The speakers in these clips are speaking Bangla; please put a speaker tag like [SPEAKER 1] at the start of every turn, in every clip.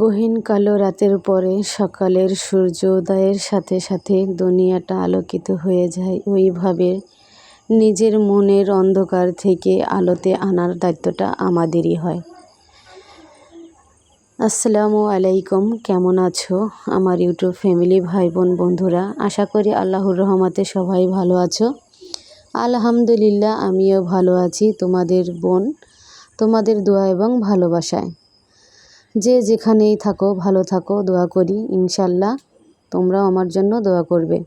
[SPEAKER 1] গহীন কালো রাতের পরে সকালের সূর্যোদয়ের সাথে সাথে দুনিয়াটা আলোকিত হয়ে যায়। ওইভাবে নিজের মনের অন্ধকার থেকে আলোতে আনার দায়িত্বটা আমাদেরই হয়। আসসালামু আলাইকুম, কেমন আছো? আমার ইউটিউব ফ্যামিলি ভাই বোন বন্ধুরা, আশা করি আল্লাহর রহমতে সবাই ভালো আছো। আলহামদুলিল্লাহ, আমিও ভালো আছি, তোমাদের বোন, তোমাদের দোয়া এবং ভালোবাসায়। যে যেখানেই থাকো, ভালো থাকো, দোয়া করি, ইনশাল্লাহ তোমরাও আমার জন্য দোয়া করবে।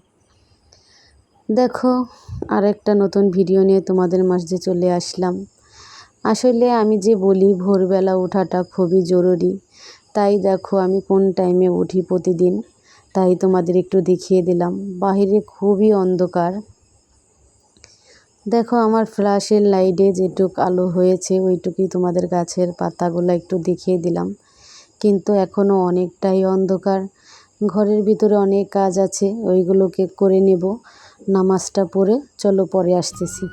[SPEAKER 1] দেখো আর একটা নতুন ভিডিও নিয়ে তোমাদের মাঝে চলে আসলাম। আসলে আমি যে বলি, ভোরবেলা ওঠাটা খুবই জরুরি। তাই দেখো, আমি কোন টাইমে উঠি প্রতিদিন, তাই তোমাদের একটু দেখিয়ে দিলাম। বাহিরে খুবই অন্ধকার। দেখো, আমার ফ্ল্যাশের লাইটে যেটুক আলো হয়েছে, ওইটুকুই তোমাদের গাছের পাতাগুলো একটু দেখিয়ে দিলাম। কিন্তু এখনও অনেকটাই অন্ধকার। ঘরের ভিতরে অনেক কাজ আছে, ওইগুলোকে করে নেব। নামাজটা পড়ে, চলো পরে আসতেছি।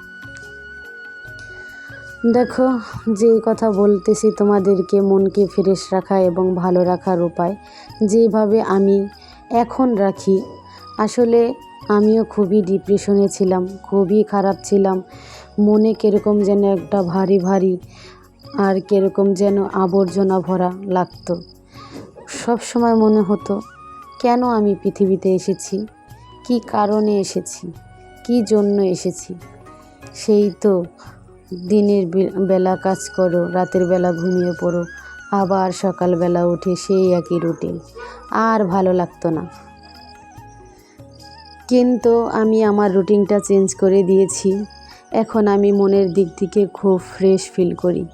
[SPEAKER 1] দেখো যে কথা বলতেছি তোমাদেরকে, মনকে ফ্রেশ রাখা এবং ভালো রাখার উপায়। যেভাবে আমি এখন রাখি, আসলে আমিও খুবই ডিপ্রেশনে ছিলাম, খুবই খারাপ ছিলাম। মনে কীরকম যেন একটা ভারী ভারী আর কীরকম যেন আবর্জনা ভরা লাগতো। সব সময় মনে হতো, কেন আমি পৃথিবীতে এসেছি? কি কারণে এসেছি? কি জন্য এসেছি? সেই তো দিনের বেলা কাজ করো, রাতের বেলা ঘুমিয়ে পড়ো, আবার সকালবেলা উঠে সেই একই রুটিন। আর ভালো লাগতো না। কিন্তু আমি আমার রুটিনটা চেঞ্জ করে দিয়েছি। এখন আমি মনের দিক থেকে খুব ফ্রেশ ফিল করি।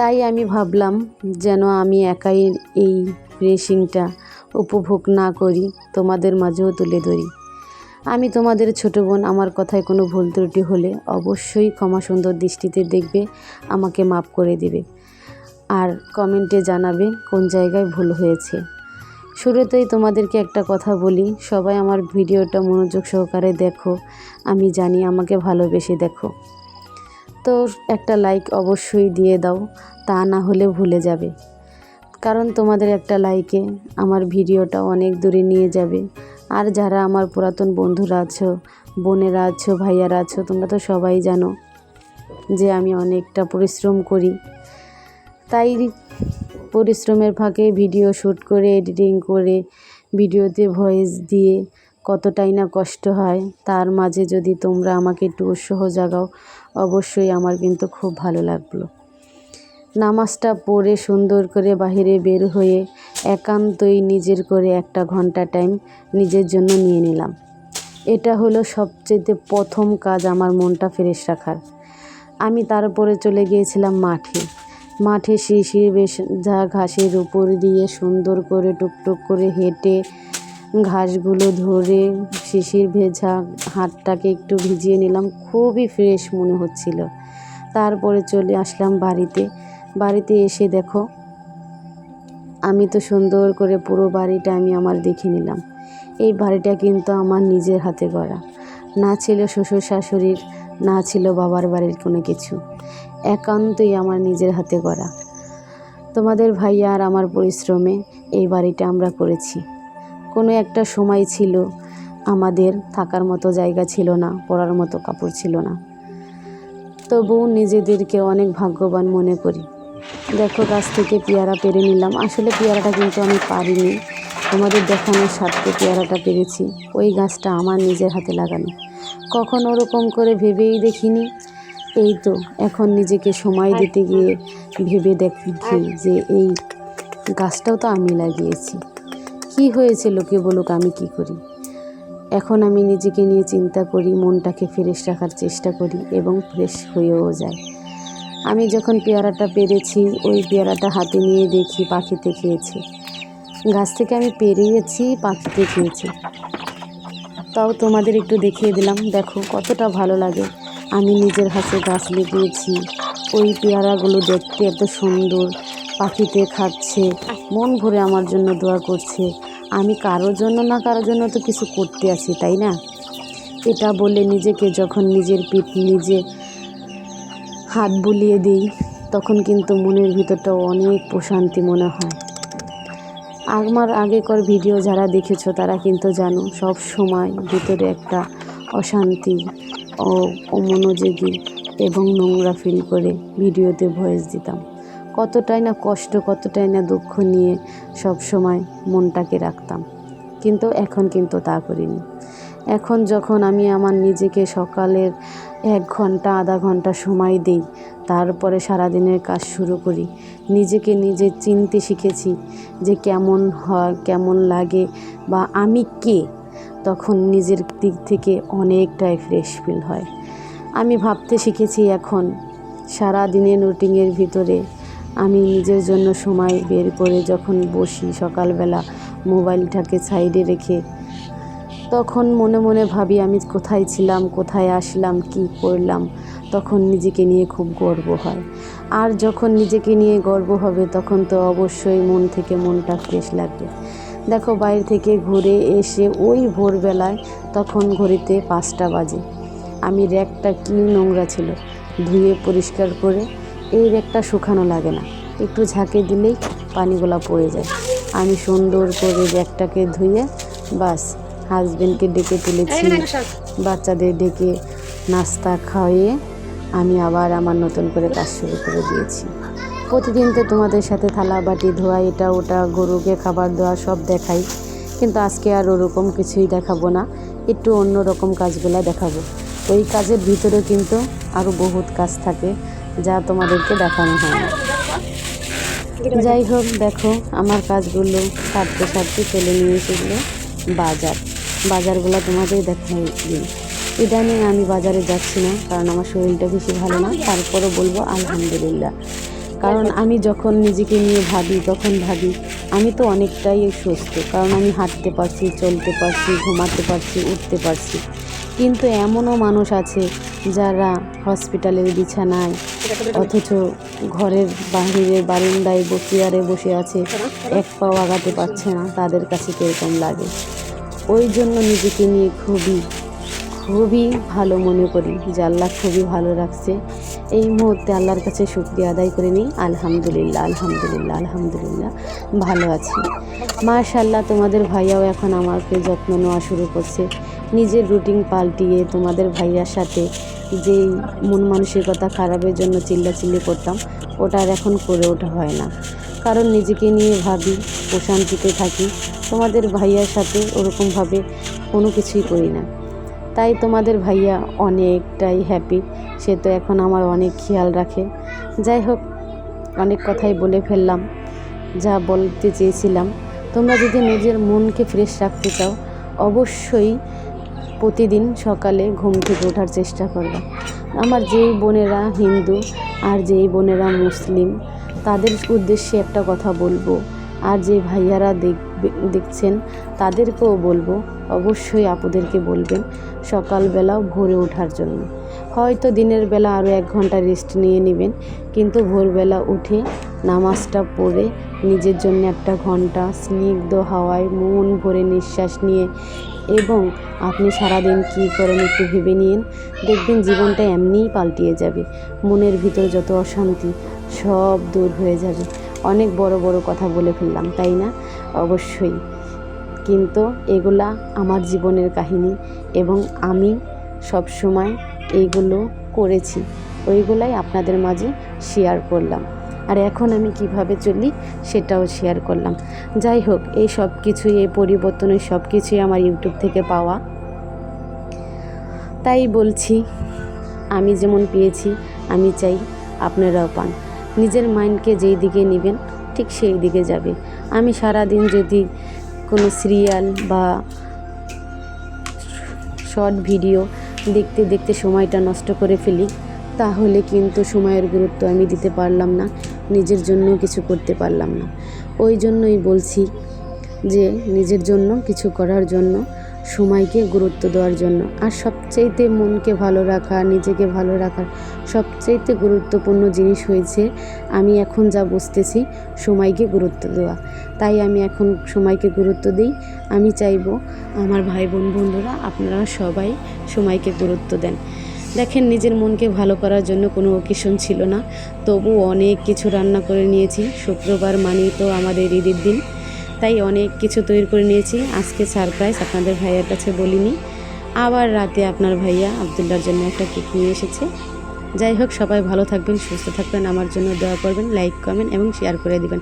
[SPEAKER 1] তাই আমি ভাবলাম যেন আমি একাই এই রেসিংটা উপভোগ না করি, তোমাদের মাঝেও তুলে ধরি। আমি তোমাদের ছোট বোন, আমার কথায় কোনো ভুল ত্রুটি হলে অবশ্যই ক্ষমা সুন্দর দৃষ্টিতে দেখবে, আমাকে মাফ করে দিবে আর কমেন্টে জানাবে কোন জায়গায় ভুল হয়েছে। শুরুতেই তোমাদেরকে একটা কথা বলি, সবাই আমার ভিডিওটা মনোযোগ সহকারে দেখো, আমি জানি আমাকে ভালোবেসে দেখো। তো একটা লাইক অবশ্যই দিয়ে দাও, তা না হলে ভুলে যাবে। কারণ তোমাদের একটা লাইকে আমার ভিডিওটা অনেক দূরে নিয়ে যাবে। আর যারা আমার পুরাতন বন্ধুরা আছো, বোনেরা আছো, ভাইয়ারা আছো, তোমরা তো সবাই জানো যে আমি অনেকটা পরিশ্রম করি। তাই পরিশ্রমের ফাঁকে ভিডিও শ্যুট করে এডিটিং করে, ভিডিওতে ভয়েস দিয়ে কতটাই না কষ্ট হয়, তার মাঝে যদি তোমরা আমাকে একটু উৎসাহ জাগাও অবশ্যই আমার কিন্তু খুব ভালো লাগল। নামাজটা পড়ে সুন্দর করে বাহিরে বের হয়ে একান্তই নিজের করে একটা ঘণ্টা টাইম নিজের জন্য নিয়ে নিলাম। এটা হলো সবচেয়ে প্রথম কাজ আমার মনটা ফ্রেশ রাখার। আমি তারপরে চলে গিয়েছিলাম মাঠে। মাঠে শিশির বেশ, যা ঘাসের উপর দিয়ে সুন্দর করে টুকটুক করে হেঁটে ঘাসগুলো ধরে শিশির ভেজা হাতটাকে একটু ভিজিয়ে নিলাম, খুবই ফ্রেশ মনে হচ্ছিল। তারপরে চলে আসলাম বাড়িতে। বাড়িতে এসে দেখো, আমি তো সুন্দর করে পুরো বাড়িটা আমি আমার দেখে নিলাম। এই বাড়িটা কিন্তু আমার নিজের হাতে গড়া। না ছিল শ্বশুর শাশুড়ির, না ছিল বাবার বাড়ির কোনো কিছু। একান্তই আমার নিজের হাতে গড়া। তোমাদের ভাইয়া আর আমার পরিশ্রমে এই বাড়িটা আমরা করেছি। কোনো একটা সময় ছিল, আমাদের থাকার মতো জায়গা ছিল না পরার মতো কাপড় ছিল না। তবু নিজেদেরকে অনেক ভাগ্যবান মনে করি। দেখো, গাছ থেকে পেয়ারা পেরে নিলাম। আসলে পেয়ারাটা কিন্তু আমি পারিনি। তোমাদের দেখানোর স্বার্থে পেয়ারাটা পেরেছি। ওই গাছটা আমার নিজের হাতে লাগানো। কখন ওরকম করে ভেবেই দেখিনি। এই তো, এখন নিজেকে সময় দিতে গিয়ে ভেবে দেখি যে এই গাছটাও তো আমি লাগিয়েছি। কি হয়েছে লোকে বলুক, আমি কি করি? এখন আমি নিজেকে নিয়ে চিন্তা করি, মনটাকে ফ্রেশ রাখার চেষ্টা করি এবং ফ্রেশ হয়েও যায় আমি যখন পেয়ারাটা পেরেছি, ওই পেয়ারাটা হাতে নিয়ে দেখি, পাখিতে খেয়েছে। গাছ থেকে আমি পেরিয়েছি পাখিতে খেয়েছি। তাও তোমাদের একটু দেখিয়ে দিলাম, দেখো কতটা ভালো লাগে। আমি নিজের হাতে গাছ লাগিয়েছি, ওই পেয়ারাগুলো দেখতে এত সুন্দর। পাখিতে খাচ্ছে। মন ভরে আমার জন্য দোয়া করছে। আমি কারোর জন্য না কারোর জন্য তো কিছু করতে আছি, তাই না? এটা বলে নিজেকে যখন নিজের পিঠ নিজে হাত বুলিয়ে দিই, তখন কিন্তু মনের ভিতরটা অনেক প্রশান্তি মনে হয়। আমার আগেকার ভিডিও যারা দেখেছ, তারা কিন্তু জানো, সব সময় ভিতরে একটা অশান্তি ও অমনোযোগী এবং নোংরা ফিল করে ভিডিওতে ভয়েস দিতাম। কতটাই না কষ্ট, কতটাই না দুঃখ নিয়ে সব সময় মনটাকে রাখতাম। কিন্তু এখন কিন্তু তা করিনি। এখন যখন আমি আমার নিজেকে সকালের এক ঘণ্টা, আধা ঘণ্টা সময় দিই, তারপরে সারাদিনের কাজ শুরু করি, নিজেকে নিজে চিনতে শিখেছি যে কেমন হয়, কেমন লাগে বা আমি কে, তখন নিজের দিক থেকে অনেকটাই ফ্রেশ ফিল হয়। আমি ভাবতে শিখেছি এখন সারা দিনের রুটিনের ভিতরে আমি নিজের জন্য সময় বের করে যখন বসি সকালবেলা মোবাইলটাকে সাইডে রেখে, তখন মনে মনে ভাবি আমি কোথায় ছিলাম, কোথায় আসলাম, কি করলাম, তখন নিজেকে নিয়ে খুব গর্ব হয়। আর যখন নিজেকে নিয়ে গর্ব হবে, তখন তো অবশ্যই মন থেকে মনটা ফ্রেশ লাগবে। দেখো বাইরে থেকে ঘুরে এসে ওই ভোরবেলায় তখন ঘড়িতে পাঁচটা বাজে। আমি র্যাকটা কি নোংরা ছিল, ধুয়ে পরিষ্কার করে এই র্যাকটা শুকানো লাগে না। একটু ঝাঁকে দিলেই পানিগুলা পড়ে যায়। আমি সুন্দর করে র্যাকটাকে ধুয়ে বাস হাজবেন্ডকে ডেকে তুলেছি। বাচ্চাদের ডেকে নাস্তা খাইয়ে আমি আবার আমার নতুন করে কাজ শুরু করে দিয়েছি। প্রতিদিন তো তোমাদের সাথে থালা বাটি ধোয়া এটা ওটা গরুকে খাবার দেওয়া সব দেখাই। কিন্তু আজকে আর ওরকম কিছুই দেখাবো না। একটু অন্য রকম কাজগুলো দেখাবো। ওই কাজের ভিতরে কিন্তু আরও বহুত কাজ থাকে। যা তোমাদেরকে দেখানো হয়। যাই হোক, দেখো, আমার কাজগুলো সারতে সারতে চলে নিয়ে এসেছিল বাজার। বাজারগুলো তোমাদের দেখাই দিই। ইদানিং আমি বাজারে যাচ্ছি না, কারণ আমার শরীরটা বেশি ভালো না। তারপরও বলব আলহামদুলিল্লাহ। কারণ আমি যখন নিজেকে নিয়ে ভাবি, তখন ভাবি আমি তো অনেকটাই সুস্থ। কারণ আমি হাঁটতে পারছি, চলতে পারছি, ঘুমাতে পারছি, উঠতে পারছি। কিন্তু এমনও মানুষ আছে যারা হসপিটালের বিছানায় অথচ ঘরের বাহিরের বারিন্দায় চেয়ারে বসে আছে। এক পাও আগাতে পারছে না, তাদের কাছে কীরকম লাগে? ওই জন্য নিজেকে নিয়ে খুবই খুবই ভালো মনে করি যে আল্লাহ খুবই ভালো রাখছে। এই মুহূর্তে আল্লাহর কাছে শুক্রিয়া আদায় করে নিই। আলহামদুলিল্লাহ আলহামদুলিল্লাহ আলহামদুলিল্লাহ, ভালো আছি। মাশাল্লাহ তোমাদের ভাইয়াও এখন আমাকে যত্ন নেওয়া শুরু করছে। নিজের রুটিন পাল্টিয়ে তোমাদের ভাইয়ার সাথে যেই মন মানসিকতা খারাপের জন্য চিল্লাচিল্লি করতাম, ওটা আর এখন করে ওঠা হয় না। কারণ নিজেকে নিয়ে ভাবি, প্রশান্তিতে থাকি, তোমাদের ভাইয়ার সাথে ওরকমভাবে কোনো কিছুই করি না। তাই তোমাদের ভাইয়া অনেকটাই হ্যাপি সে তো এখন আমার অনেক খেয়াল রাখে। যাই হোক, অনেক কথাই বলে ফেললাম, যা বলতে চেয়েছিলাম। তোমরা যদি নিজের মনকে ফ্রেশ রাখতে চাও, অবশ্যই প্রতিদিন সকালে ঘুম থেকে ওঠার চেষ্টা করবে। আমার যেই বোনেরা হিন্দু আর যেই বোনেরা মুসলিম, তাদের উদ্দেশ্যে একটা কথা বলব। আর যে ভাইয়ারা দেখবে, দেখছেন, তাদেরকেও বলব, অবশ্যই আপুদেরকে বলবেন সকালবেলাও ভোরে ওঠার জন্য। হয়তো দিনের বেলা আরও এক ঘণ্টা রেস্ট নিয়ে নেবেন, কিন্তু ভোরবেলা উঠে নামাজটা পড়ে নিজের জন্য একটা ঘণ্টা স্নিগ্ধ হাওয়ায় মন ভরে নিঃশ্বাস নিয়ে এবং আপনি সারাদিন কী করেন একটু ভেবে নিন। দেখবেন জীবনটা এমনিই পাল্টিয়ে যাবে, মনের ভিতর যত অশান্তি সব দূর হয়ে যাবে। অনেক বড় বড় কথা বলে ফেললাম, তাই না? অবশ্যই। কিন্তু এগুলা আমার জীবনের কাহিনী এবং আমি সব সময় এইগুলো করেছি। ওইগুলাই আপনাদের মাঝে শেয়ার করলাম। আর এখন আমি কীভাবে চলি সেটাও শেয়ার করলাম। যাই হোক, এই সব কিছুই, এই পরিবর্তনের সব কিছুই আমার ইউটিউব থেকে পাওয়া। তাই বলছি, আমি যেমন পেয়েছি, আমি চাই আপনারাও পান। নিজের মাইন্ডকে যেই দিকে নেবেন, ঠিক সেই দিকে যাবে। আমি সারা দিন যদি কোনো সিরিয়াল বা শর্ট ভিডিও দেখতে দেখতে সময়টা নষ্ট করে ফেলি, তাহলে কিন্তু সময়ের গুরুত্ব আমি দিতে পারলাম না, নিজের জন্য কিছু করতে পারলাম না। ওই জন্যই বলছি যে, নিজের জন্য কিছু করার জন্য সময়কে গুরুত্ব দেওয়ার জন্য। আর সবচাইতে মনকে ভালো রাখা, নিজেকে ভালো রাখার সবচাইতে গুরুত্বপূর্ণ জিনিস হয়েছে, আমি এখন যা বুঝতেছি, সময়কে গুরুত্ব দেওয়া। তাই আমি এখন সময়কে গুরুত্ব দিই। আমি চাইব আমার ভাই বোন বন্ধুরা, আপনারা সবাই সময়কে গুরুত্ব দেন। দেখেন, নিজের মনকে ভালো করার জন্য কোনো অকেশন ছিল না। তবু অনেক কিছু রান্না করে নিয়েছি। শুক্রবার মানেই তো আমাদের ঈদের দিন। তাই অনেক কিছু তৈরি করে নিয়েছি। আজকে সারপ্রাইজ আপনাদের ভাইয়ার কাছে বলিনি। আবার রাতে আপনার ভাইয়া আবদুল্লার জন্য একটা কেক নিয়ে এসেছে। যাই হোক, সবাই ভালো থাকবেন, সুস্থ থাকবেন। আমার জন্য দোয়া করবেন লাইক কমেন্ট এবং শেয়ার করে দিবেন।